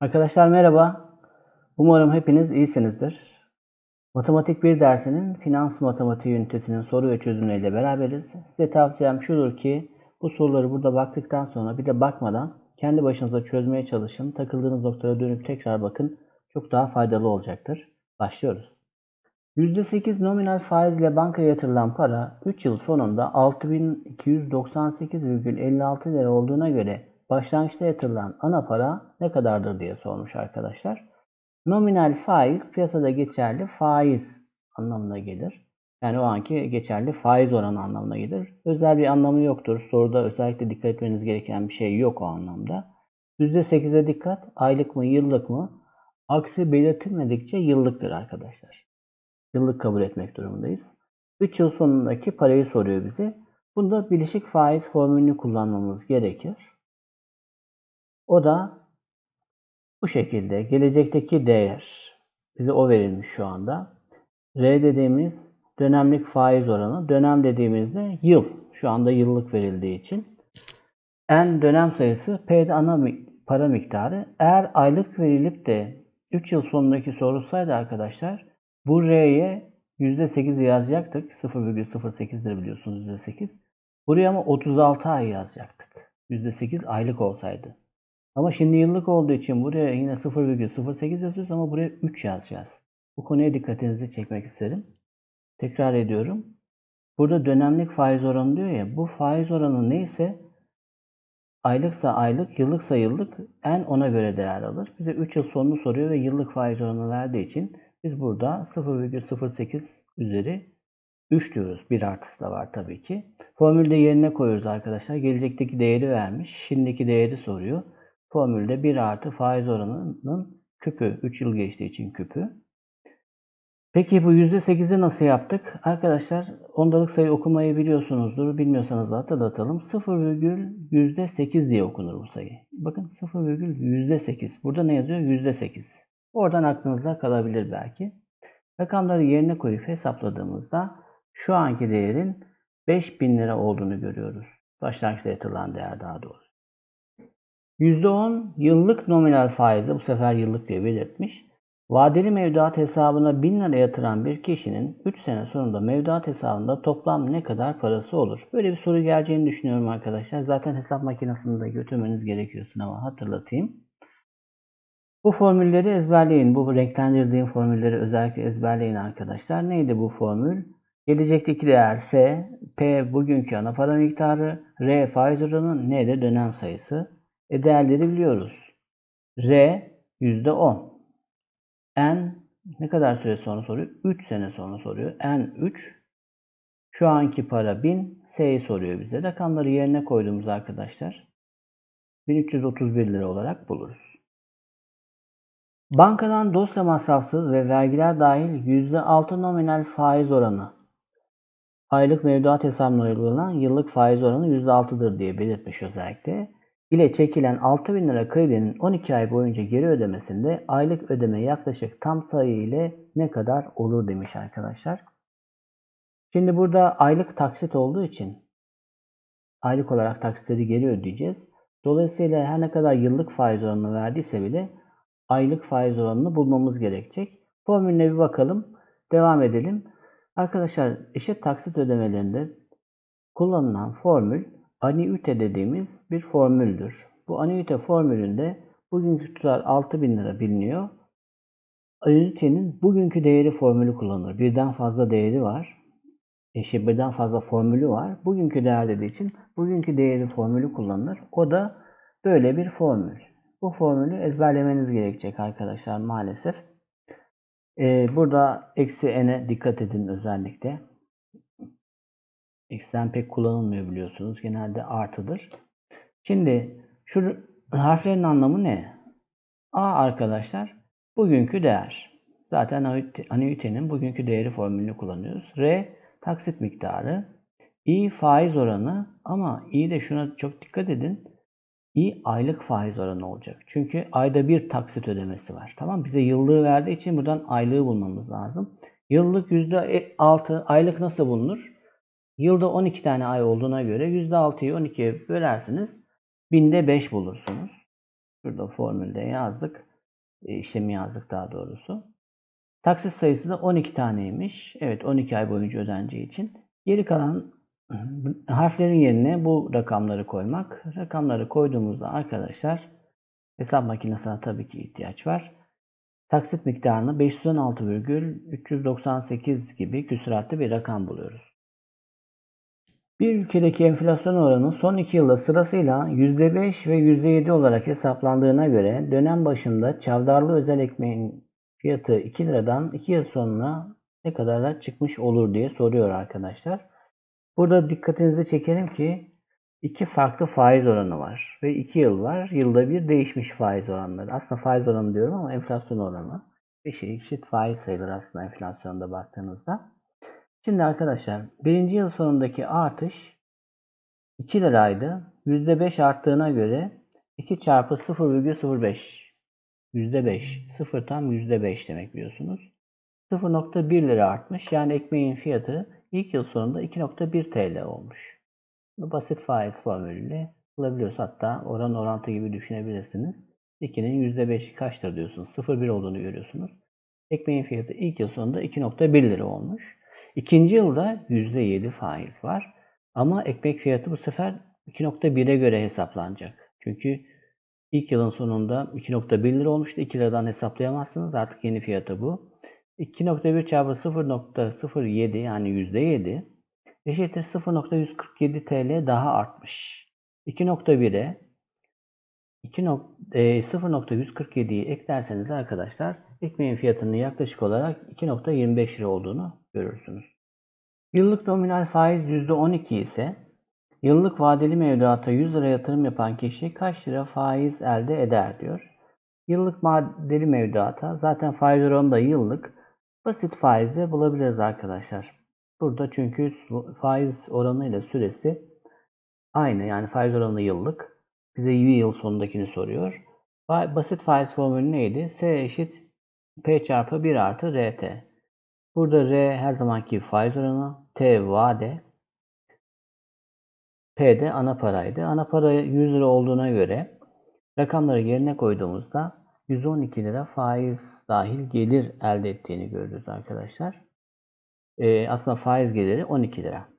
Arkadaşlar merhaba. Umarım hepiniz iyisinizdir. Matematik 1 dersinin finans matematiği ünitesinin soru ve çözümleriyle beraberiz. Size tavsiyem şudur ki bu soruları burada baktıktan sonra bir de bakmadan kendi başınıza çözmeye çalışın. Takıldığınız noktalara dönüp tekrar bakın. Çok daha faydalı olacaktır. Başlıyoruz. %8 nominal faizle bankaya yatırılan para 3 yıl sonunda 6298,56 lira olduğuna göre başlangıçta yatırılan ana para ne kadardır diye sormuş arkadaşlar. Nominal faiz piyasada geçerli faiz anlamına gelir. Yani o anki geçerli faiz oranı anlamına gelir. Özel bir anlamı yoktur. Soruda özellikle dikkat etmeniz gereken bir şey yok o anlamda. %8'e dikkat. Aylık mı yıllık mı? Aksi belirtilmedikçe yıllıktır arkadaşlar. Yıllık kabul etmek durumundayız. 3 yıl sonundaki parayı soruyor bize. Bunda bileşik faiz formülünü kullanmamız gerekir. O da bu şekilde gelecekteki değer bize o verilmiş şu anda. R dediğimiz dönemlik faiz oranı. Dönem dediğimizde yıl. Şu anda yıllık verildiği için. N dönem sayısı. P de ana para miktarı. Eğer aylık verilip de 3 yıl sonundaki sorulsaydı arkadaşlar bu R'ye %8 yazacaktık. 0,08'dir biliyorsunuz %8. Buraya ama 36 ay yazacaktık. %8 aylık olsaydı. Ama şimdi yıllık olduğu için buraya yine 0,08 yazıyoruz ama buraya 3 yazacağız. Bu konuya dikkatinizi çekmek isterim. Tekrar ediyorum. Burada dönemlik faiz oranı diyor ya. Bu faiz oranı neyse aylıksa aylık, yıllıksa yıllık en ona göre değer alır. Bize 3 yıl sonunu soruyor ve yıllık faiz oranı verdiği için biz burada 0,08 üzeri 3 diyoruz. Bir artısı da var tabii ki. Formülde yerine koyuyoruz arkadaşlar. Gelecekteki değeri vermiş. Şimdiki değeri soruyor. Formülde 1 artı faiz oranının küpü. 3 yıl geçtiği için küpü. Peki bu %8'i nasıl yaptık? Arkadaşlar ondalık sayı okumayı biliyorsunuzdur. Bilmiyorsanız da hatırlatalım. 0,8 diye okunur bu sayı. Bakın 0,8. Burada ne yazıyor? %8. Oradan aklınızda kalabilir belki. Rakamları yerine koyup hesapladığımızda şu anki değerin 5000 lira olduğunu görüyoruz. Başlangıçta yatırılan değer daha doğrusu. %10 yıllık nominal faizle bu sefer yıllık diye belirtmiş. Vadeli mevduat hesabına 1000 lira yatıran bir kişinin 3 sene sonunda mevduat hesabında toplam ne kadar parası olur? Böyle bir soru geleceğini düşünüyorum arkadaşlar. Zaten hesap makinesini de götürmeniz gerekiyor sınava hatırlatayım. Bu formülleri ezberleyin. Bu renklendirdiğim formülleri özellikle ezberleyin arkadaşlar. Neydi bu formül? Gelecekteki değer S, P bugünkü ana para miktarı, R faiz oranı, N de dönem sayısı. E değerleri biliyoruz. R %10. N ne kadar süre sonra soruyor? 3 sene sonra soruyor. N 3. Şu anki para 1000. S'yi soruyor bize. Rakamları yerine koyduğumuz arkadaşlar 1331 lira olarak buluruz. Bankadan dosya masrafsız ve vergiler dahil %6 nominal faiz oranı aylık mevduat hesabına uygulanan yıllık faiz oranı %6'dır diye belirtmiş özellikle. İle çekilen 6000 lira kredinin 12 ay boyunca geri ödemesinde aylık ödeme yaklaşık tam sayı ile ne kadar olur demiş arkadaşlar. Şimdi burada aylık taksit olduğu için aylık olarak taksitleri geri ödeyeceğiz. Dolayısıyla her ne kadar yıllık faiz oranını verdiyse bile aylık faiz oranını bulmamız gerekecek. Formülüne bir bakalım. Devam edelim. Arkadaşlar eşit taksit ödemelerinde kullanılan formül anüite dediğimiz bir formüldür. Bu anüite formülünde bugünkü tutar 6000 lira biliniyor. Anüitenin bugünkü değeri formülü kullanılır. Birden fazla değeri var. Eşit birden fazla formülü var. Bugünkü değer dediği için bugünkü değeri formülü kullanılır. O da böyle bir formül. Bu formülü ezberlemeniz gerekecek arkadaşlar maalesef. Ee, burada eksi n'e dikkat edin özellikle. X'den pek kullanılmıyor biliyorsunuz. Genelde artıdır. Şimdi şu harflerin anlamı ne? A arkadaşlar bugünkü değer. Zaten anüitenin bugünkü değeri formülünü kullanıyoruz. R taksit miktarı. I faiz oranı ama i de şuna çok dikkat edin. i aylık faiz oranı olacak. Çünkü ayda bir taksit ödemesi var. Tamam Bize yıllığı verdiği için buradan aylığı bulmamız lazım. Yıllık %6 aylık nasıl bulunur? Yılda 12 tane ay olduğuna göre %6'yı 12'ye bölersiniz. Binde 5 bulursunuz. Şurada formülde yazdık. E, işlemi yazdık daha doğrusu. Taksit sayısı da 12 taneymiş. Evet 12 ay boyunca ödeneceği için. Geri kalan harflerin yerine bu rakamları koymak. Rakamları koyduğumuzda arkadaşlar hesap makinesine tabii ki ihtiyaç var. Taksit miktarını 516,398 gibi küsuratlı bir rakam buluyoruz. Bir ülkedeki enflasyon oranı son 2 yılda sırasıyla %5 ve %7 olarak hesaplandığına göre dönem başında çavdarlı özel ekmeğin fiyatı 2 liradan 2 yıl sonra ne kadara çıkmış olur diye soruyor arkadaşlar. Burada dikkatinizi çekelim ki iki farklı faiz oranı var ve 2 yıl var. Yılda bir değişmiş faiz oranları. Aslında faiz oranı diyorum ama enflasyon oranı. Eşit faiz sayılır aslında enflasyonda baktığınızda. Şimdi arkadaşlar birinci yıl sonundaki artış 2 liraydı. %5 arttığına göre 2 çarpı 0,05 %5 0 tam %5 demek biliyorsunuz. 0.1 lira artmış. Yani ekmeğin fiyatı ilk yıl sonunda 2.1 TL olmuş. Bunu basit faiz formülüyle bulabiliyoruz. Hatta oran orantı gibi düşünebilirsiniz. 2'nin %5'i kaçtır diyorsunuz. 0,1 olduğunu görüyorsunuz. Ekmeğin fiyatı ilk yıl sonunda 2.1 lira olmuş. İkinci yılda %7 faiz var. Ama ekmek fiyatı bu sefer 2.1'e göre hesaplanacak. Çünkü ilk yılın sonunda 2.1 lira olmuştu. 2 liradan hesaplayamazsınız. Artık yeni fiyatı bu. 2.1 çarpı 0.07 yani %7 eşittir 0.147 TL daha artmış. 2.1'e 0.147'yi eklerseniz arkadaşlar ekmeğin fiyatının yaklaşık olarak 2.25 lira olduğunu görürsünüz. Yıllık nominal faiz %12 ise yıllık vadeli mevduata 100 lira yatırım yapan kişi kaç lira faiz elde eder diyor. Yıllık vadeli mevduata zaten faiz oranı da yıllık basit faizle bulabiliriz arkadaşlar. Burada çünkü faiz oranı ile süresi aynı yani faiz oranı yıllık. Bize yıl sonundakini soruyor. Basit faiz formülü neydi? S eşit P çarpı 1 artı RT. Burada R her zamanki faiz oranı, T vade, P de ana paraydı. Ana para 100 lira olduğuna göre rakamları yerine koyduğumuzda 112 lira faiz dahil gelir elde ettiğini görürüz arkadaşlar. Ee, aslında faiz geliri 12 lira.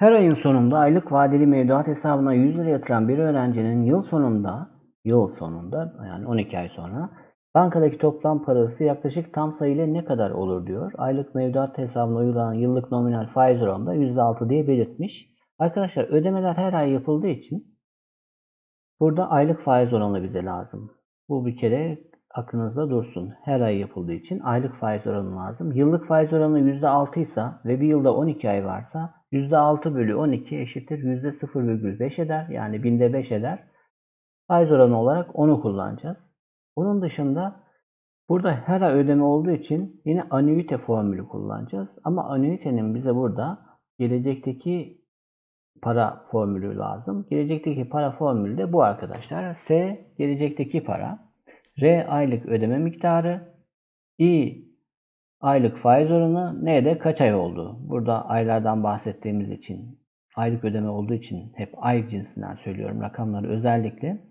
Her ayın sonunda aylık vadeli mevduat hesabına 100 lira yatıran bir öğrencinin yıl sonunda yıl sonunda yani 12 ay sonra bankadaki toplam parası yaklaşık tam sayıyla ne kadar olur diyor. Aylık mevduat hesabına uygulanan yıllık nominal faiz oranı da %6 diye belirtmiş. Arkadaşlar ödemeler her ay yapıldığı için burada aylık faiz oranı bize lazım. Bu bir kere aklınızda dursun. Her ay yapıldığı için aylık faiz oranı lazım. Yıllık faiz oranı %6 ise ve bir yılda 12 ay varsa %6 bölü 12 eşittir %0,5 eder. Yani binde 5 eder. Faiz oranı olarak onu kullanacağız. Bunun dışında burada her ay ödeme olduğu için yine anüite formülü kullanacağız. Ama anüitenin bize burada gelecekteki para formülü lazım. Gelecekteki para formülü de bu arkadaşlar. S gelecekteki para. R aylık ödeme miktarı. I aylık faiz oranı. N de kaç ay oldu? Burada aylardan bahsettiğimiz için aylık ödeme olduğu için hep ay cinsinden söylüyorum rakamları özellikle.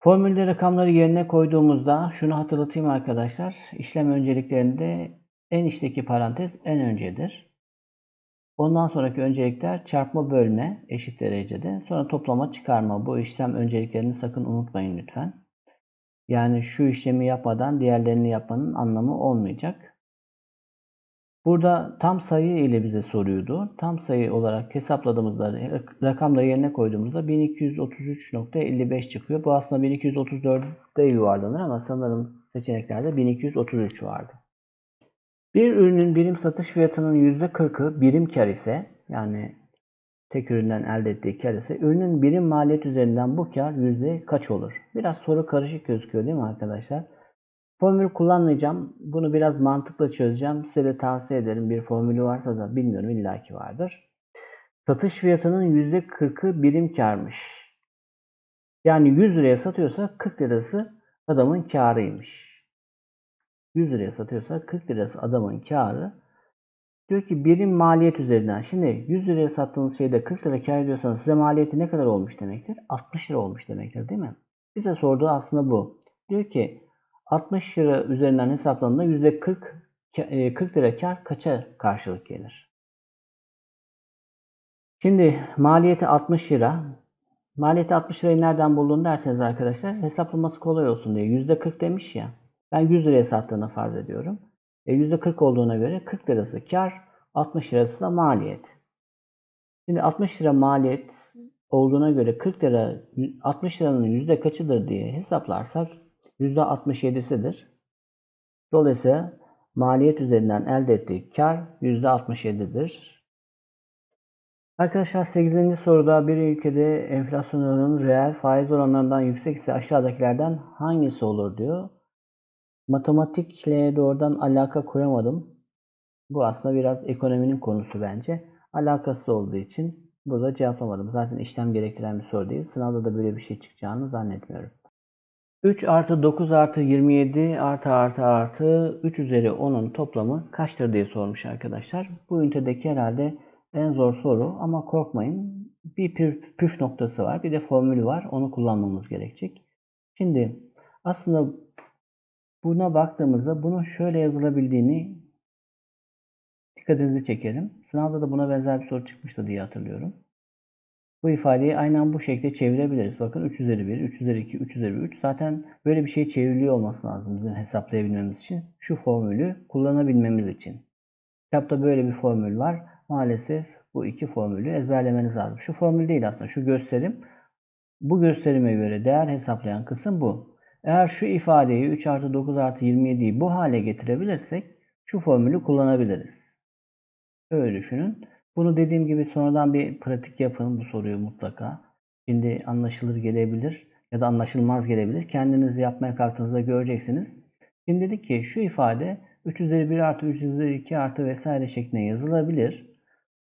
Formülde rakamları yerine koyduğumuzda şunu hatırlatayım arkadaşlar. İşlem önceliklerinde en içteki parantez en öncedir. Ondan sonraki öncelikler çarpma bölme eşit derecede. Sonra toplama çıkarma. Bu işlem önceliklerini sakın unutmayın lütfen. Yani şu işlemi yapmadan diğerlerini yapmanın anlamı olmayacak. Burada tam sayı ile bize soruyordu. Tam sayı olarak hesapladığımızda rakamları yerine koyduğumuzda 1233.55 çıkıyor. Bu aslında 1234'te yuvarlanır ama sanırım seçeneklerde 1233 vardı. Bir ürünün birim satış fiyatının %40'ı birim kar ise yani tek üründen elde ettiği kar ise ürünün birim maliyet üzerinden bu kar yüzde kaç olur? Biraz soru karışık gözüküyor değil mi arkadaşlar? Formül kullanmayacağım. Bunu biraz mantıklı çözeceğim. Size de tavsiye ederim. Bir formülü varsa da bilmiyorum illaki vardır. Satış fiyatının %40'ı birim karmış. Yani 100 liraya satıyorsa 40 lirası adamın karıymış. 100 liraya satıyorsa 40 lirası adamın karı. Diyor ki birim maliyet üzerinden. Şimdi 100 liraya sattığınız şeyde 40 lira kar ediyorsanız size maliyeti ne kadar olmuş demektir? 60 lira olmuş demektir değil mi? Bize sorduğu aslında bu. Diyor ki 60 lira üzerinden hesaplandığında %40 e, 40 lira kar kaça karşılık gelir? Şimdi maliyeti 60 lira. Maliyeti 60 lirayı nereden buldun derseniz arkadaşlar hesaplaması kolay olsun diye %40 demiş ya. Ben 100 liraya sattığını farz ediyorum. E %40 olduğuna göre 40 lirası kar, 60 lirası da maliyet. Şimdi 60 lira maliyet olduğuna göre 40 lira 60 liranın yüzde kaçıdır diye hesaplarsak yüzde 67'sidir. Dolayısıyla maliyet üzerinden elde ettiği kar yüzde 67'dir. Arkadaşlar 8. soruda bir ülkede enflasyonun reel faiz oranlarından yüksek ise aşağıdakilerden hangisi olur diyor. Matematikle doğrudan alaka kuramadım. Bu aslında biraz ekonominin konusu bence. Alakası olduğu için burada cevaplamadım. Zaten işlem gerektiren bir soru değil. Sınavda da böyle bir şey çıkacağını zannetmiyorum. 3 artı 9 artı 27 artı artı artı 3 üzeri 10'un toplamı kaçtır diye sormuş arkadaşlar. Bu ünitedeki herhalde en zor soru ama korkmayın. Bir püf, noktası var. Bir de formülü var. Onu kullanmamız gerekecek. Şimdi aslında buna baktığımızda bunun şöyle yazılabildiğini dikkatinizi çekerim. Sınavda da buna benzer bir soru çıkmıştı diye hatırlıyorum. Bu ifadeyi aynen bu şekilde çevirebiliriz. Bakın 3 üzeri 1, 3 üzeri 2, 3 üzeri 3. Zaten böyle bir şey çevriliyor olması lazım bizim hesaplayabilmemiz için. Şu formülü kullanabilmemiz için. Kitapta böyle bir formül var. Maalesef bu iki formülü ezberlemeniz lazım. Şu formül değil aslında şu gösterim. Bu gösterime göre değer hesaplayan kısım bu. Eğer şu ifadeyi 3 artı 9 artı 27'yi bu hale getirebilirsek şu formülü kullanabiliriz. Öyle düşünün. Bunu dediğim gibi sonradan bir pratik yapın bu soruyu mutlaka. Şimdi anlaşılır gelebilir ya da anlaşılmaz gelebilir. Kendiniz yapmaya kalktığınızda göreceksiniz. Şimdi dedik ki şu ifade 3 üzeri 1 artı 3 üzeri 2 artı vesaire şeklinde yazılabilir.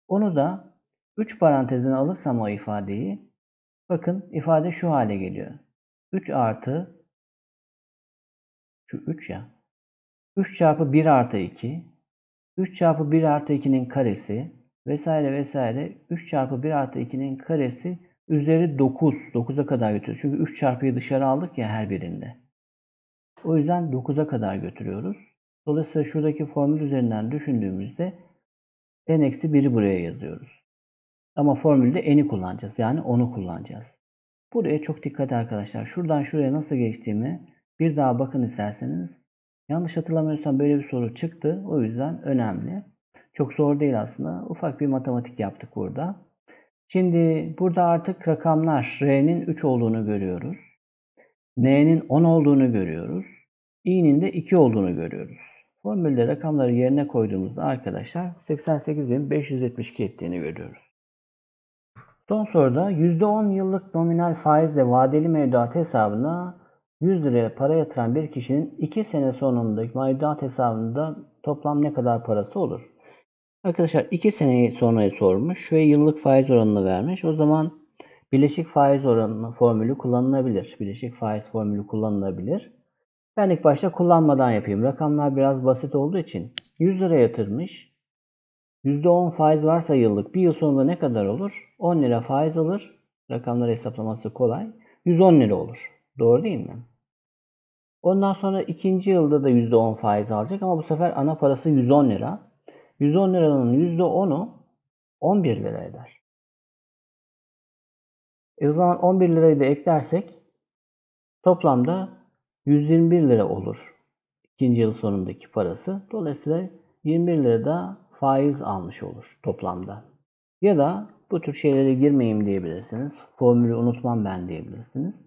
Onu da 3 parantezine alırsam o ifadeyi bakın ifade şu hale geliyor. 3 artı şu 3 ya. 3 çarpı 1 artı 2 3 çarpı 1 artı 2'nin karesi vesaire vesaire 3 çarpı 1 artı 2'nin karesi üzeri 9. 9'a kadar götürüyor. Çünkü 3 çarpıyı dışarı aldık ya her birinde. O yüzden 9'a kadar götürüyoruz. Dolayısıyla şuradaki formül üzerinden düşündüğümüzde n-1'i buraya yazıyoruz. Ama formülde n'i kullanacağız. Yani 10'u kullanacağız. Buraya çok dikkat arkadaşlar. Şuradan şuraya nasıl geçtiğimi bir daha bakın isterseniz. Yanlış hatırlamıyorsam böyle bir soru çıktı. O yüzden önemli. Çok zor değil aslında. Ufak bir matematik yaptık burada. Şimdi burada artık rakamlar R'nin 3 olduğunu görüyoruz. N'nin 10 olduğunu görüyoruz. i'nin de 2 olduğunu görüyoruz. Formülde rakamları yerine koyduğumuzda arkadaşlar 88.572 ettiğini görüyoruz. Son soruda %10 yıllık nominal faizle vadeli mevduat hesabına 100 liraya para yatıran bir kişinin 2 sene sonundaki mevduat hesabında toplam ne kadar parası olur? Arkadaşlar 2 seneyi sonraya sormuş ve yıllık faiz oranını vermiş. O zaman bileşik faiz oranı formülü kullanılabilir. Bileşik faiz formülü kullanılabilir. Ben ilk başta kullanmadan yapayım. Rakamlar biraz basit olduğu için 100 lira yatırmış. %10 faiz varsa yıllık bir yıl sonunda ne kadar olur? 10 lira faiz alır. Rakamları hesaplaması kolay. 110 lira olur. Doğru değil mi? Ondan sonra ikinci yılda da %10 faiz alacak ama bu sefer ana parası 110 lira. 110 liranın %10'u 11 lira eder. E o zaman 11 lirayı da eklersek toplamda 121 lira olur. ikinci yıl sonundaki parası. Dolayısıyla 21 lira da faiz almış olur toplamda. Ya da bu tür şeylere girmeyeyim diyebilirsiniz. Formülü unutmam ben diyebilirsiniz.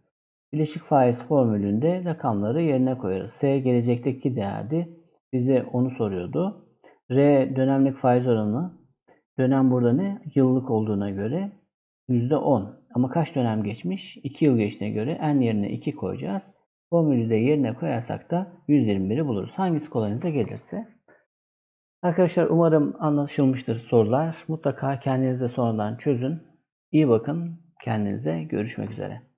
Bileşik faiz formülünde rakamları yerine koyarız. S gelecekteki değerdi. Bize onu soruyordu. R dönemlik faiz oranı. Dönem burada ne? Yıllık olduğuna göre %10. Ama kaç dönem geçmiş? 2 yıl geçtiğine göre n yerine 2 koyacağız. Formülü de yerine koyarsak da 121'i buluruz. Hangisi kolayınıza gelirse. Arkadaşlar umarım anlaşılmıştır sorular. Mutlaka kendiniz de sonradan çözün. İyi bakın kendinize. Görüşmek üzere.